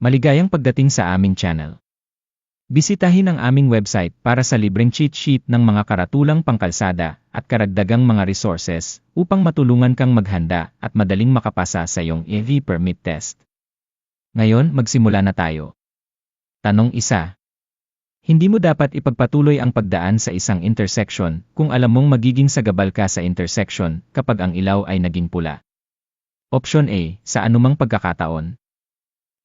Maligayang pagdating sa aming channel. Bisitahin ang aming website para sa libreng cheat sheet ng mga karatulang pangkalsada at karagdagang mga resources upang matulungan kang maghanda at madaling makapasa sa iyong EV permit test. Ngayon, magsimula na tayo. Tanong isa. Hindi mo dapat ipagpatuloy ang pagdaan sa isang intersection kung alam mong magiging sagabal ka sa intersection kapag ang ilaw ay naging pula. Option A, sa anumang pagkakataon.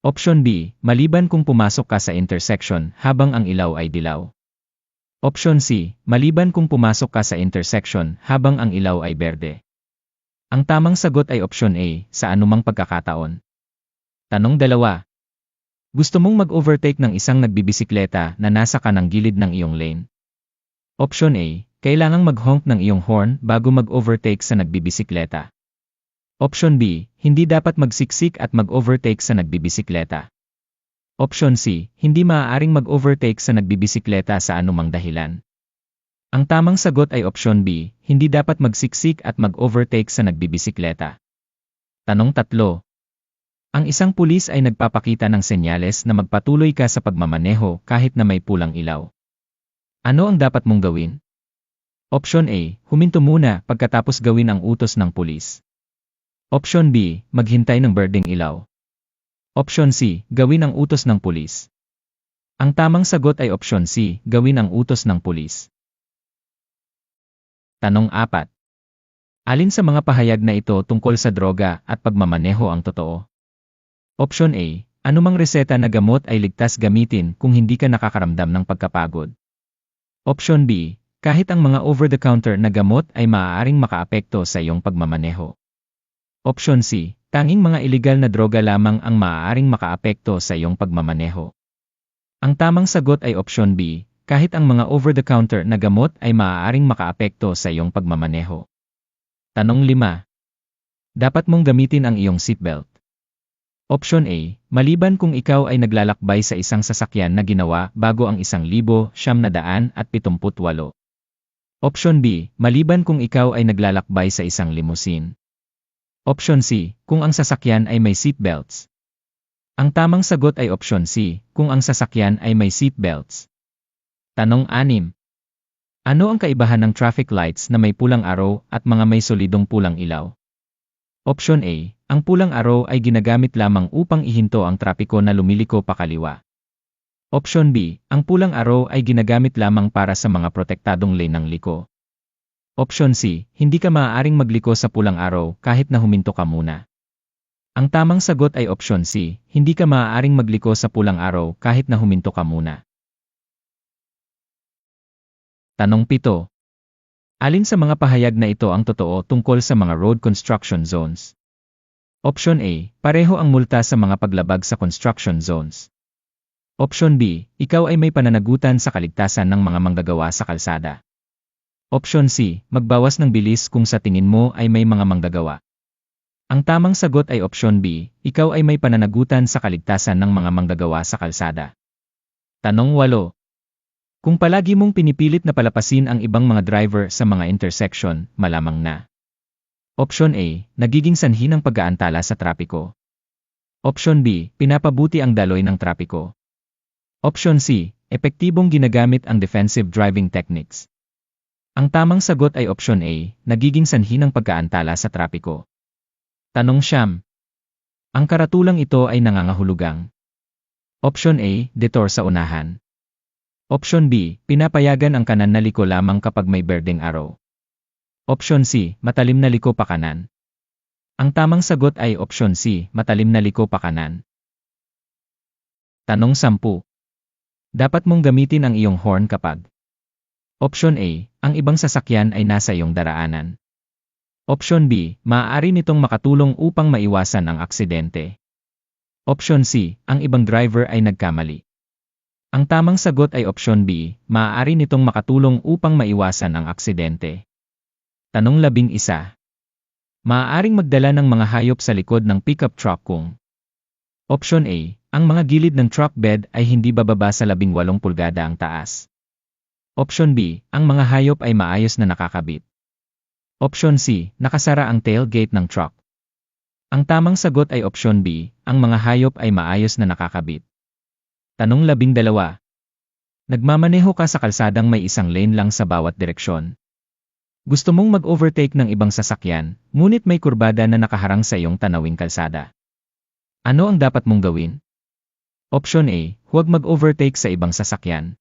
Option B, maliban kung pumasok ka sa intersection habang ang ilaw ay dilaw. Option C, maliban kung pumasok ka sa intersection habang ang ilaw ay berde. Ang tamang sagot ay option A, sa anumang pagkakataon. Tanong dalawa. Gusto mong mag-overtake ng isang nagbibisikleta na nasa kanang gilid ng iyong lane? Option A, kailangang mag-honk ng iyong horn bago mag-overtake sa nagbibisikleta. Option B, hindi dapat magsiksik at mag-overtake sa nagbibisikleta. Option C, hindi maaaring mag-overtake sa nagbibisikleta sa anumang dahilan. Ang tamang sagot ay option B, hindi dapat magsiksik at mag-overtake sa nagbibisikleta. Tanong tatlo. Ang isang pulis ay nagpapakita ng senyales na magpatuloy ka sa pagmamaneho kahit na may pulang ilaw. Ano ang dapat mong gawin? Option A, huminto muna pagkatapos gawin ang utos ng pulis. Option B, maghintay ng birding ilaw. Option C, gawin ang utos ng pulis. Ang tamang sagot ay option C, gawin ang utos ng pulis. Tanong 4. Alin sa mga pahayag na ito tungkol sa droga at pagmamaneho ang totoo? Option A, anumang reseta na gamot ay ligtas gamitin kung hindi ka nakakaramdam ng pagkapagod. Option B, kahit ang mga over-the-counter na gamot ay maaaring makaapekto sa iyong pagmamaneho. Option C, tanging mga ilegal na droga lamang ang maaaring makaapekto sa iyong pagmamaneho. Ang tamang sagot ay option B, kahit ang mga over-the-counter na gamot ay maaaring makaapekto sa iyong pagmamaneho. Tanong 5. Dapat mong gamitin ang iyong seatbelt. Option A, maliban kung ikaw ay naglalakbay sa isang sasakyan na ginawa bago ang isang libo, siyam na daan at pitumputwalo. Option B, maliban kung ikaw ay naglalakbay sa isang limousine. Option C, kung ang sasakyan ay may seatbelts. Ang tamang sagot ay option C, kung ang sasakyan ay may seatbelts. Tanong 6. Ano ang kaibahan ng traffic lights na may pulang araw at mga may solidong pulang ilaw? Option A, ang pulang araw ay ginagamit lamang upang ihinto ang trapiko na lumiliko pakaliwa. Option B, ang pulang araw ay ginagamit lamang para sa mga protektadong lane ng liko. Option C, hindi ka maaaring magliko sa pulang araw kahit na huminto ka muna. Ang tamang sagot ay option C, hindi ka maaaring magliko sa pulang araw kahit na huminto ka muna. Tanong 7. Alin sa mga pahayag na ito ang totoo tungkol sa mga road construction zones? Option A, pareho ang multa sa mga paglabag sa construction zones. Option B, ikaw ay may pananagutan sa kaligtasan ng mga manggagawa sa kalsada. Option C, magbawas ng bilis kung sa tingin mo ay may mga manggagawa. Ang tamang sagot ay option B, ikaw ay may pananagutan sa kaligtasan ng mga manggagawa sa kalsada. Tanong 8. Kung palagi mong pinipilit na palapasin ang ibang mga driver sa mga intersection, malamang na. Option A, nagiging sanhi ng pag-aantala sa trapiko. Option B, pinapabuti ang daloy ng trapiko. Option C, epektibong ginagamit ang defensive driving techniques. Ang tamang sagot ay option A, nagiging sanhi ng pagkaantala sa trapiko. Tanong siyam. Ang karatulang ito ay nangangahulugang. Option A, detour sa unahan. Option B, pinapayagan ang kanan na liko lamang kapag may berdeng araw. Option C, matalim na liko pa kanan. Ang tamang sagot ay option C, matalim na liko pa kanan. Tanong 10. Dapat mong gamitin ang iyong horn kapag Option A, ang ibang sasakyan ay nasa iyong daraanan. Option B, maaari nitong makatulong upang maiwasan ang aksidente. Option C, ang ibang driver ay nagkamali. Ang tamang sagot ay option B, maaari nitong makatulong upang maiwasan ang aksidente. Tanong labing isa. Maaaring magdala ng mga hayop sa likod ng pickup truck kung Option A, ang mga gilid ng truck bed ay hindi bababa sa 18 pulgada ang taas. Option B, ang mga hayop ay maayos na nakakabit. Option C, nakasara ang tailgate ng truck. Ang tamang sagot ay option B, ang mga hayop ay maayos na nakakabit. Tanong labing dalawa. Nagmamaneho ka sa kalsadang may isang lane lang sa bawat direksyon. Gusto mong mag-overtake ng ibang sasakyan, ngunit may kurbada na nakaharang sa iyong tanawing kalsada. Ano ang dapat mong gawin? Option A, huwag mag-overtake sa ibang sasakyan.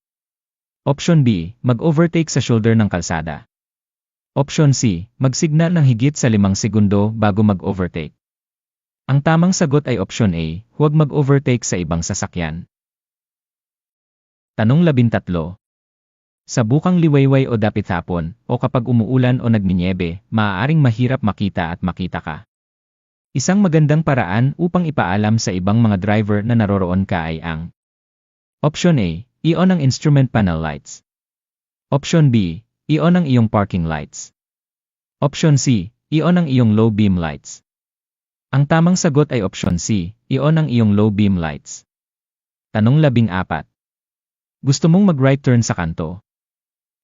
Option B, mag-overtake sa shoulder ng kalsada. Option C, magsignal ng higit sa limang segundo bago mag-overtake. Ang tamang sagot ay option A, huwag mag-overtake sa ibang sasakyan. Tanong 13. Sa bukang liwayway o dapit hapon, o kapag umuulan o nagninyebe, maaaring mahirap makita at makita ka. Isang magandang paraan upang ipaalam sa ibang mga driver na naroroon ka ay ang Option A, i-on ang instrument panel lights. Option B, i-on ang iyong parking lights. Option C, i-on ang iyong low beam lights. Ang tamang sagot ay option C, i-on ang iyong low beam lights. Tanong labing apat. Gusto mong mag-right turn sa kanto?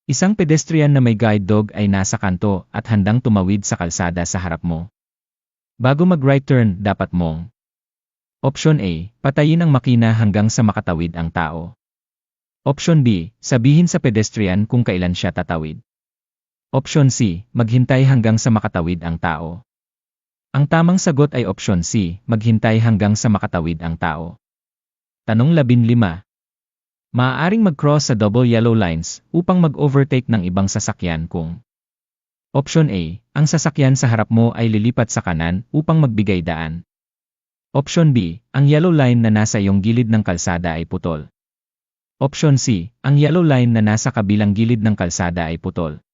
Isang pedestrian na may guide dog ay nasa kanto at handang tumawid sa kalsada sa harap mo. Bago mag-right turn, dapat mong Option A, patayin ang makina hanggang sa makatawid ang tao. Option B, sabihin sa pedestrian kung kailan siya tatawid. Option C, maghintay hanggang sa makatawid ang tao. Ang tamang sagot ay option C, maghintay hanggang sa makatawid ang tao. Tanong 15. Maaaring mag-cross sa double yellow lines upang mag-overtake ng ibang sasakyan kung Option A, ang sasakyan sa harap mo ay lilipat sa kanan upang magbigay daan. Option B, ang yellow line na nasa iyong gilid ng kalsada ay putol. Option C, ang yellow line na nasa kabilang gilid ng kalsada ay putol.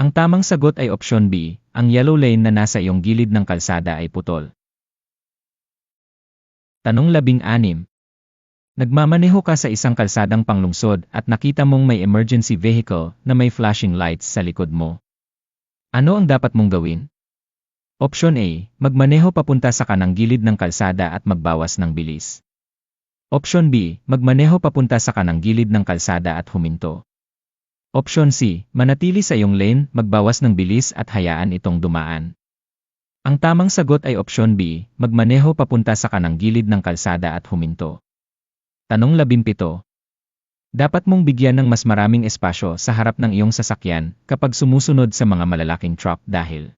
Ang tamang sagot ay option B, ang yellow lane na nasa iyong gilid ng kalsada ay putol. Tanong labing anim. Nagmamaneho ka sa isang kalsadang panglungsod at nakita mong may emergency vehicle na may flashing lights sa likod mo. Ano ang dapat mong gawin? Option A, magmaneho papunta sa kanang gilid ng kalsada at magbawas ng bilis. Option B, magmaneho papunta sa kanang gilid ng kalsada at huminto. Option C, manatili sa iyong lane, magbawas ng bilis at hayaan itong dumaan. Ang tamang sagot ay option B, magmaneho papunta sa kanang gilid ng kalsada at huminto. Tanong 17. Dapat mong bigyan ng mas maraming espasyo sa harap ng iyong sasakyan kapag sumusunod sa mga malalaking truck dahil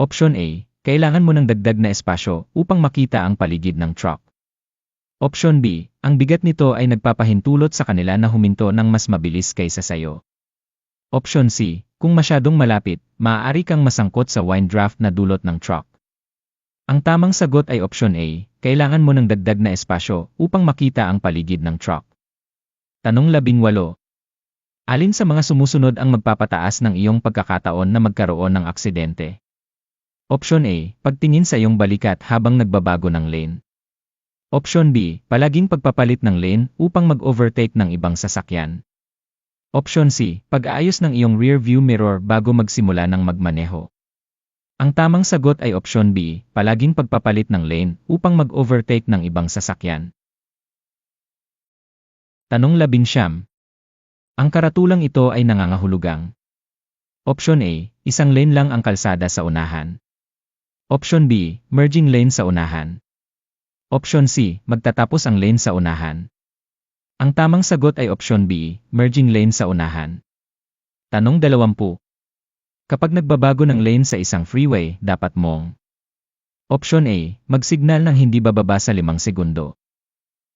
Option A, kailangan mo ng dagdag na espasyo upang makita ang paligid ng truck. Option B, ang bigat nito ay nagpapahintulot sa kanila na huminto ng mas mabilis kaysa sayo. Option C, kung masyadong malapit, maaari kang masangkot sa wine draft na dulot ng truck. Ang tamang sagot ay option A, kailangan mo ng dagdag na espasyo upang makita ang paligid ng truck. Tanong 18. Alin sa mga sumusunod ang magpapataas ng iyong pagkakataon na magkaroon ng aksidente? Option A, pagtingin sa iyong balikat habang nagbabago ng lane. Option B, palaging pagpapalit ng lane upang mag-overtake ng ibang sasakyan. Option C, pag-aayos ng iyong rear view mirror bago magsimula ng magmaneho. Ang tamang sagot ay option B, palaging pagpapalit ng lane upang mag-overtake ng ibang sasakyan. Tanong labinsyam. Ang karatulang ito ay nangangahulugang. Option A, isang lane lang ang kalsada sa unahan. Option B, merging lane sa unahan. Option C, magtatapos ang lane sa unahan. Ang tamang sagot ay option B, merging lane sa unahan. Tanong 20. Kapag nagbabago ng lane sa isang freeway, dapat mong Option A, magsignal ng hindi bababa sa 5 segundo.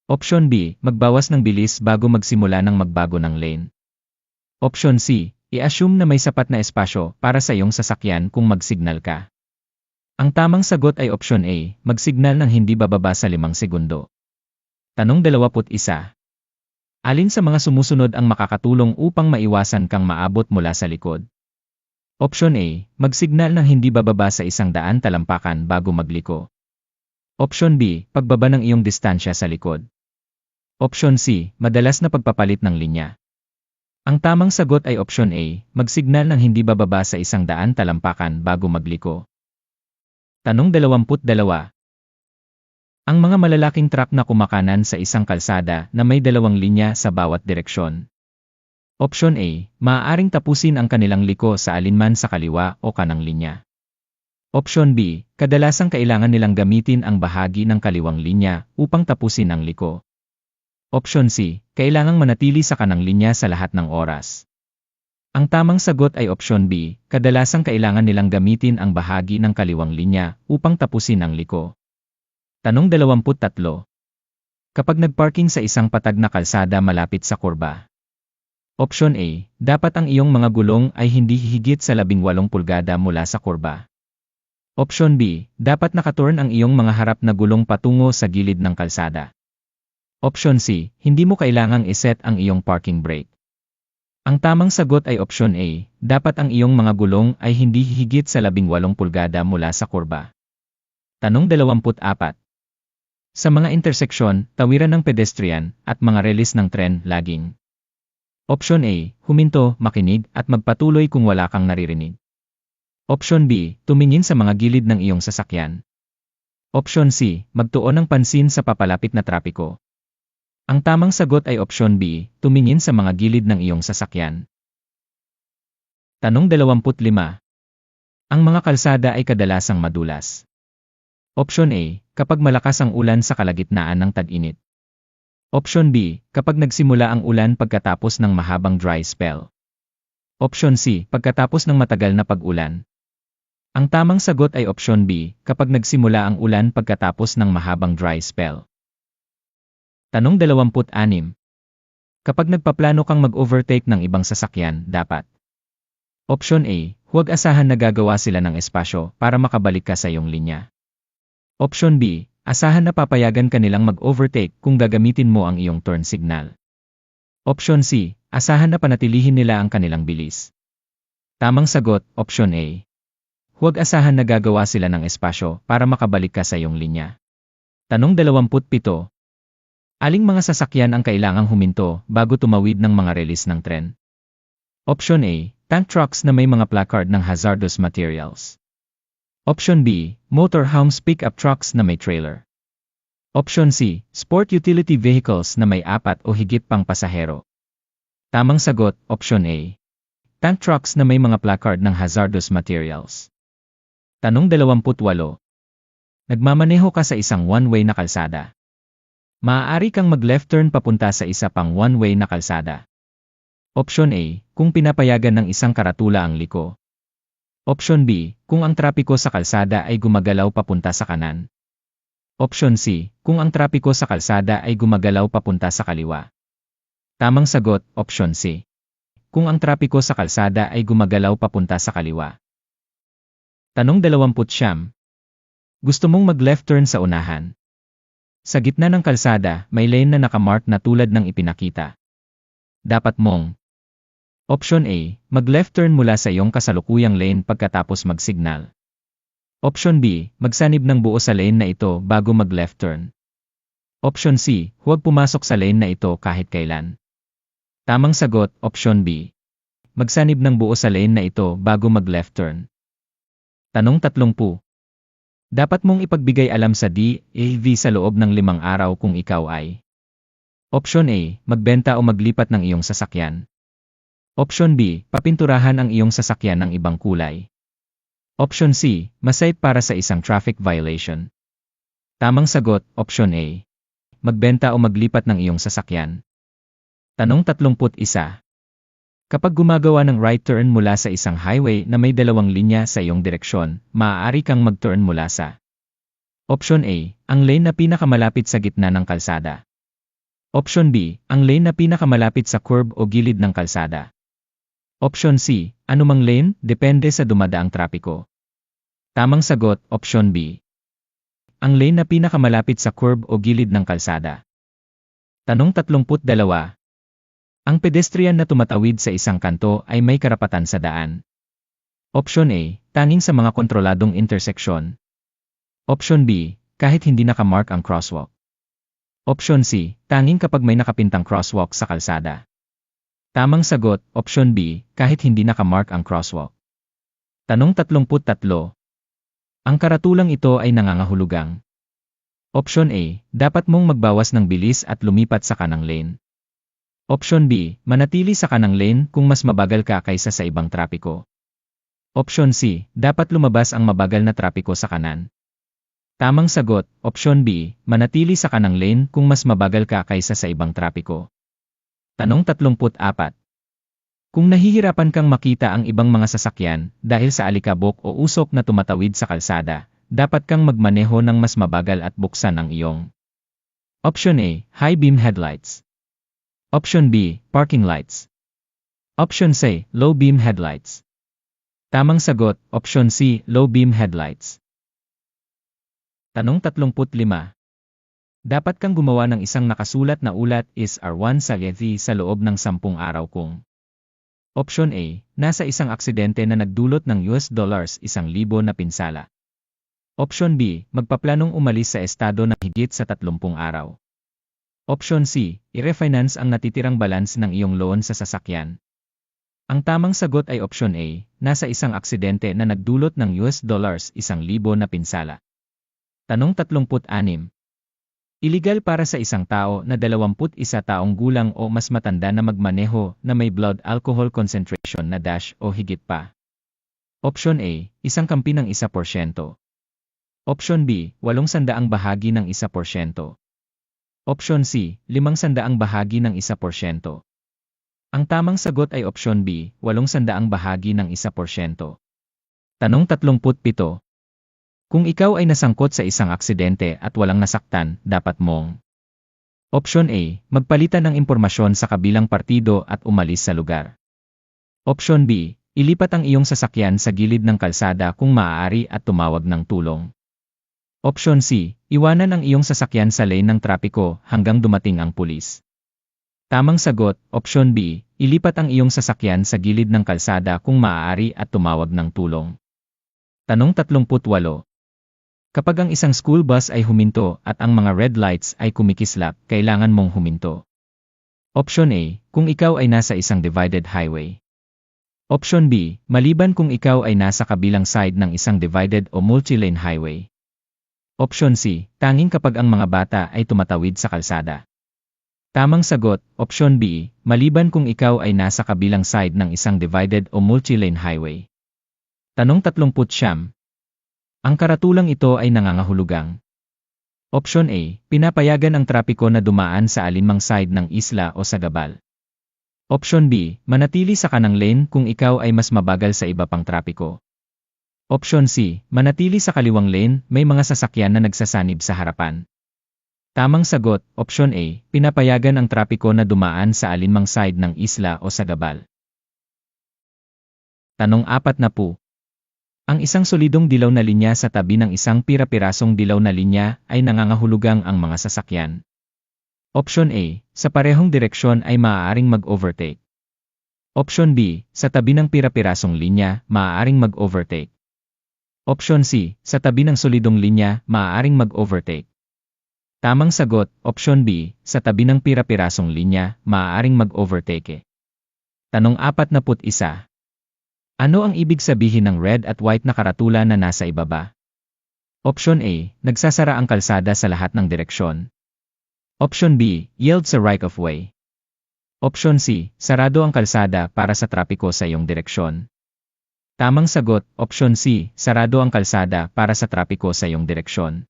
Option B, magbawas ng bilis bago magsimula ng magbago ng lane. Option C, i-assume na may sapat na espasyo para sa iyong sasakyan kung magsignal ka. Ang tamang sagot ay option A, magsignal ng hindi bababa sa 5 segundo. Tanong 21. Alin sa mga sumusunod ang makakatulong upang maiwasan kang maabot mula sa likod? Option A, magsignal ng hindi bababa sa isang daan talampakan bago magliko. Option B, pagbaba ng iyong distansya sa likod. Option C, madalas na pagpapalit ng linya. Ang tamang sagot ay option A, magsignal ng hindi bababa sa isang daan talampakan bago magliko. Tanong 22. Ang mga malalaking truck na kumakanan sa isang kalsada na may dalawang linya sa bawat direksyon. Option A, maaaring tapusin ang kanilang liko sa alinman sa kaliwa o kanang linya. Option B, kadalasang kailangan nilang gamitin ang bahagi ng kaliwang linya upang tapusin ang liko. Option C, kailangang manatili sa kanang linya sa lahat ng oras. Ang tamang sagot ay option B, kadalasang kailangan nilang gamitin ang bahagi ng kaliwang linya upang tapusin ang liko. Tanong 23. Kapag nagparking sa isang patag na kalsada malapit sa kurba. Option A, dapat ang iyong mga gulong ay hindi higit sa 18 pulgada mula sa kurba. Option B, dapat nakaturn ang iyong mga harap na gulong patungo sa gilid ng kalsada. Option C, hindi mo kailangang iset ang iyong parking brake. Ang tamang sagot ay option A, dapat ang iyong mga gulong ay hindi higit sa 18 pulgada mula sa kurba. Tanong 24. Sa mga interseksyon, tawiran ng pedestrian, at mga relis ng tren, laging. Option A, huminto, makinig, at magpatuloy kung wala kang naririnig. Option B, tumingin sa mga gilid ng iyong sasakyan. Option C, magtuon ng pansin sa papalapit na trapiko. Ang tamang sagot ay option B, tumingin sa mga gilid ng iyong sasakyan. Tanong 25. Ang mga kalsada ay kadalasang madulas. Option A, kapag malakas ang ulan sa kalagitnaan ng tag-init. Option B, kapag nagsimula ang ulan pagkatapos ng mahabang dry spell. Option C, pagkatapos ng matagal na pag-ulan. Ang tamang sagot ay option B, kapag nagsimula ang ulan pagkatapos ng mahabang dry spell. Tanong 26. Kapag nagpaplano kang mag-overtake ng ibang sasakyan, dapat. Option A, huwag asahan na gagawa sila ng espasyo para makabalik ka sa iyong linya. Option B, asahan na papayagan ka nilang mag-overtake kung gagamitin mo ang iyong turn signal. Option C, asahan na panatilihin nila ang kanilang bilis. Tamang sagot, option A. Huwag asahan na gagawa sila ng espasyo para makabalik ka sa iyong linya. Tanong 27. Aling mga sasakyan ang kailangang huminto bago tumawid ng mga relis ng tren? Option A, tank trucks na may mga placard ng hazardous materials. Option B, motorhomes pickup trucks na may trailer. Option C, sport utility vehicles na may apat o higit pang pasahero. Tamang sagot, option A. Tank trucks na may mga placard ng hazardous materials. Tanong 28. Nagmamaneho ka sa isang one-way na kalsada. Maaari kang mag-left turn papunta sa isa pang one-way na kalsada. Option A, kung pinapayagan ng isang karatula ang liko. Option B, kung ang trapiko sa kalsada ay gumagalaw papunta sa kanan. Option C, kung ang trapiko sa kalsada ay gumagalaw papunta sa kaliwa. Tamang sagot, option C. Kung ang trapiko sa kalsada ay gumagalaw papunta sa kaliwa. Tanong 20 siyam. Gusto mong mag-left turn sa unahan. Sa gitna ng kalsada, may lane na nakamark na tulad ng ipinakita. Dapat mong Option A, mag-left turn mula sa iyong kasalukuyang lane pagkatapos mag-signal. Option B, magsanib ng buo sa lane na ito bago mag-left turn. Option C, huwag pumasok sa lane na ito kahit kailan. Tamang sagot, Option B. Magsanib ng buo sa lane na ito bago mag-left turn. Tanong 30. Dapat mong ipagbigay alam sa DAV sa loob ng limang araw kung ikaw ay Option A, magbenta o maglipat ng iyong sasakyan. Option B, papinturahan ang iyong sasakyan ng ibang kulay. Option C, masayip para sa isang traffic violation. Tamang sagot, Option A. Magbenta o maglipat ng iyong sasakyan. Tanong 31. Kapag gumagawa ng right turn mula sa isang highway na may dalawang linya sa iyong direksyon, maaari kang mag-turn mula sa Option A, ang lane na pinakamalapit sa gitna ng kalsada. Option B, ang lane na pinakamalapit sa curb o gilid ng kalsada. Option C, anumang lane, depende sa dumadaang trapiko. Tamang sagot, Option B. Ang lane na pinakamalapit sa curb o gilid ng kalsada. Tanong 32, ang pedestrian na tumatawid sa isang kanto ay may karapatan sa daan. Option A, tanging sa mga kontroladong interseksyon. Option B, kahit hindi nakamark ang crosswalk. Option C, tanging kapag may nakapintang crosswalk sa kalsada. Tamang sagot, Option B, kahit hindi nakamark ang crosswalk. Tanong 33. Ang karatulang ito ay nangangahulugang. Option A, dapat mong magbawas ng bilis at lumipat sa kanang lane. Option B, manatili sa kanang lane kung mas mabagal ka kaysa sa ibang trapiko. Option C, dapat lumabas ang mabagal na trapiko sa kanan. Tamang sagot, Option B, manatili sa kanang lane kung mas mabagal ka kaysa sa ibang trapiko. Tanong 34. Kung nahihirapan kang makita ang ibang mga sasakyan dahil sa alikabok o usok na tumatawid sa kalsada, dapat kang magmaneho ng mas mabagal at buksan ang iyong. Option A, high beam headlights. Option B, parking lights. Option C, low beam headlights. Tamang sagot, Option C, low beam headlights. Tanong 35. Dapat kang gumawa ng isang nakasulat na ulat is R1 sa Yeti sa loob ng 10 araw kung Option A, nasa isang aksidente na nagdulot ng US dollars 1,000 na pinsala. Option B, magpaplanong umalis sa estado ng higit sa 30 araw. Option C, i-refinance ang natitirang balance ng iyong loan sa sasakyan. Ang tamang sagot ay Option A, nasa isang aksidente na nagdulot ng US dollars 1,000 na pinsala. Tanong 36. Iligal para sa isang tao na 21 taong gulang o mas matanda na magmaneho na may blood alcohol concentration na dash o higit pa. Option A, isang kampi ng 1%. Option B, 800 ang bahagi ng 1%. Option C, 500 ang bahagi ng 1%. Ang tamang sagot ay Option B, 800 ang bahagi ng 1%. Tanong 37. Kung ikaw ay nasangkot sa isang aksidente at walang nasaktan, dapat mong Option A, magpalitan ng impormasyon sa kabilang partido at umalis sa lugar. Option B, ilipat ang iyong sasakyan sa gilid ng kalsada kung maaari at tumawag ng tulong. Option C, iwanan ang iyong sasakyan sa lane ng trapiko hanggang dumating ang pulis. Tamang sagot, Option B, ilipat ang iyong sasakyan sa gilid ng kalsada kung maaari at tumawag ng tulong. Tanong 38. Kapag ang isang school bus ay huminto at ang mga red lights ay kumikislap, kailangan mong huminto. Option A, kung ikaw ay nasa isang divided highway. Option B, maliban kung ikaw ay nasa kabilang side ng isang divided o multi-lane highway. Option C, tanging kapag ang mga bata ay tumatawid sa kalsada. Tamang sagot, Option B, maliban kung ikaw ay nasa kabilang side ng isang divided o multi-lane highway. Tanong 30 ang karatulang ito ay nangangahulugang. Option A, pinapayagan ang trapiko na dumaan sa alinmang side ng isla o sa gabal. Option B, manatili sa kanang lane kung ikaw ay mas mabagal sa iba pang trapiko. Option C, manatili sa kaliwang lane, may mga sasakyan na nagsasanib sa harapan. Tamang sagot, Option A, pinapayagan ang trapiko na dumaan sa alinmang side ng isla o sa gabal. Tanong apat na po, ang isang solidong dilaw na linya sa tabi ng isang pira-pirasong dilaw na linya ay nangangahulugang ang mga sasakyan. Option A, sa parehong direksyon ay maaaring mag-overtake. Option B, sa tabi ng pira-pirasong linya, maaaring mag-overtake. Option C, sa tabi ng solidong linya, maaaring mag-overtake. Tamang sagot, Option B, sa tabi ng pira-pirasong linya, maaaring mag-overtake. Tanong 41. Ano ang ibig sabihin ng red at white na karatula na nasa ibaba? Option A, nagsasara ang kalsada sa lahat ng direksyon. Option B, yield sa right of way. Option C, sarado ang kalsada para sa trapiko sa iyong direksyon. Tamang sagot, Option C, sarado ang kalsada para sa trapiko sa iyong direksyon.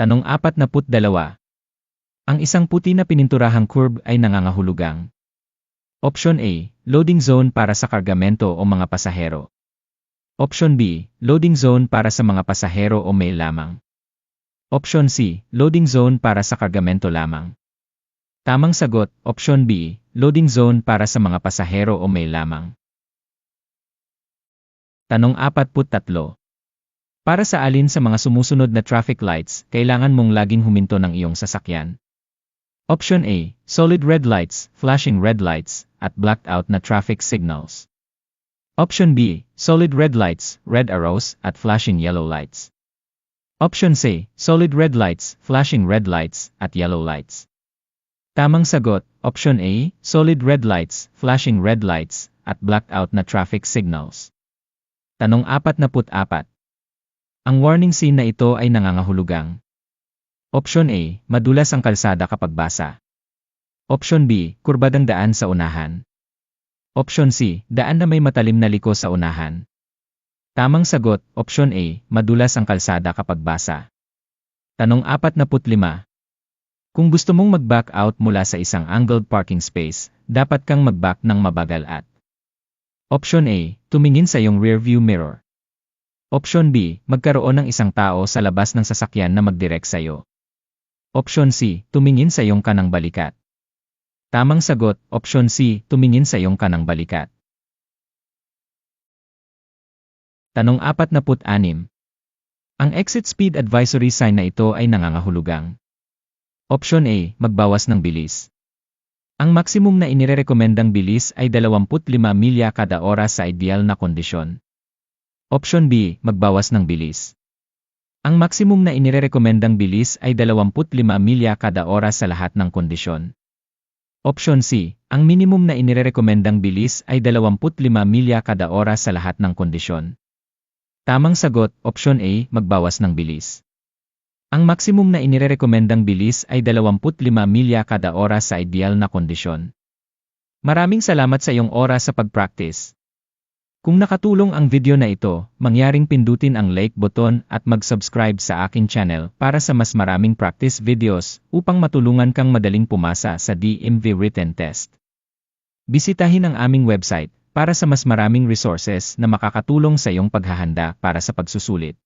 Tanong 42. Ang isang puti na pininturahang curb ay nangangahulugang. Option A, loading zone para sa kargamento o mga pasahero. Option B, loading zone para sa mga pasahero o mail lamang. Option C, loading zone para sa kargamento lamang. Tamang sagot, Option B, loading zone para sa mga pasahero o mail lamang. Tanong 43. Para sa alin sa mga sumusunod na traffic lights, kailangan mong laging huminto ng iyong sasakyan? Option A, solid red lights, flashing red lights, at blacked out na traffic signals. Option B, solid red lights, red arrows, at flashing yellow lights. Option C, solid red lights, flashing red lights, at yellow lights. Tamang sagot, Option A, solid red lights, flashing red lights, at blacked out na traffic signals. Tanong 44. Ang warning scene na ito ay nangangahulugang Option A, madulas ang kalsada kapag basa. Option B, kurbadang daan sa unahan. Option C, daan na may matalim na liko sa unahan. Tamang sagot, option A, madulas ang kalsada kapag basa. Tanong 45. Kung gusto mong mag-back out mula sa isang angled parking space, dapat kang mag-back ng mabagal at Option A, tumingin sa iyong rearview mirror. Option B, magkaroon ng isang tao sa labas ng sasakyan na mag-direct sa iyo. Option C, tumingin sa iyong kanang balikat. Tamang sagot, Option C, tumingin sa iyong kanang balikat. Tanong 46. Ang exit speed advisory sign na ito ay nangangahulugang. Option A, magbawas ng bilis. Ang maximum na inirekomendang bilis ay 25 milya kada oras sa ideal na kondisyon. Option B, magbawas ng bilis. Ang maximum na inirekomendang bilis ay 25 milya kada oras sa lahat ng kondisyon. Option C, ang minimum na inirekomendang bilis ay 25 milya kada oras sa lahat ng kondisyon. Tamang sagot, Option A, magbawas ng bilis. Ang maximum na inirekomendang bilis ay 25 milya kada oras sa ideal na kondisyon. Maraming salamat sa iyong oras sa pag-practice. Kung nakatulong ang video na ito, mangyaring pindutin ang like button at mag-subscribe sa akin channel para sa mas maraming practice videos upang matulungan kang madaling pumasa sa DMV written test. Bisitahin ang aming website para sa mas maraming resources na makakatulong sa iyong paghahanda para sa pagsusulit.